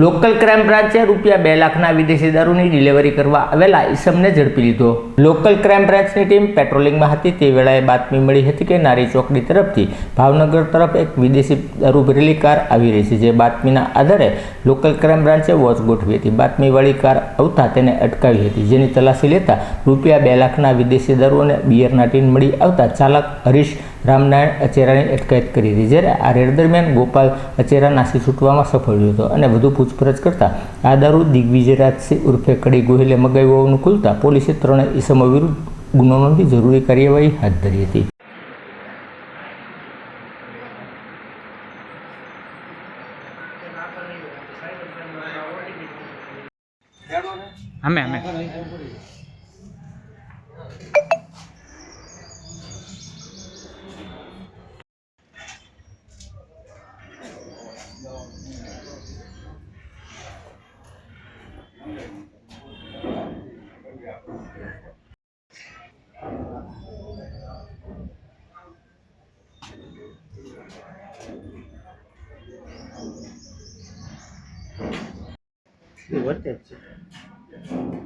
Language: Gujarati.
લોકલ ક્રાઇમ બ્રાન્ચે રૂપિયા બે લાખના વિદેશી દારૂની ડિલિવરી કરવા આવેલા ઈસમને ઝડપી લીધો. લોકલ ક્રાઇમ બ્રાન્ચની ટીમ પેટ્રોલિંગમાં હતી. તે વેળાએ બાતમી મળી હતી કે નારી ચોકડી તરફથી ભાવનગર તરફ એક વિદેશી દારૂ ભરેલી કાર આવી રહી છે. જે બાતમીના આધારે લોકલ ક્રાઇમ બ્રાન્ચે વોચ ગોઠવી હતી. બાતમીવાળી કાર આવતા તેને અટકાવી હતી. જેની તલાશી લેતા રૂપિયા બે લાખના વિદેશી દારૂ અને બિયરના ટીન મળી આવતા ચાલક હરીશ રામનારાયણ અચેરાની અટકાયત કરી હતી. જ્યારે આ રેડ દરમિયાન ગોપાલ અચેરા નાસી છૂટવામાં સફળ રહ્યો હતો અને વધુ પૂછપરછ કરતા આ દારૂ દિગ્વિજય રાજસિંહ ઉર્ફે કડી ગોહિલે મગાવ્યો હોવાનું ખુલતા પોલીસે ત્રણેય ઈસમો વિરુદ્ધ ગુનો નોંધી જરૂરી કાર્યવાહી હાથ ધરી હતી. અમે અમે. વર્તે જ છે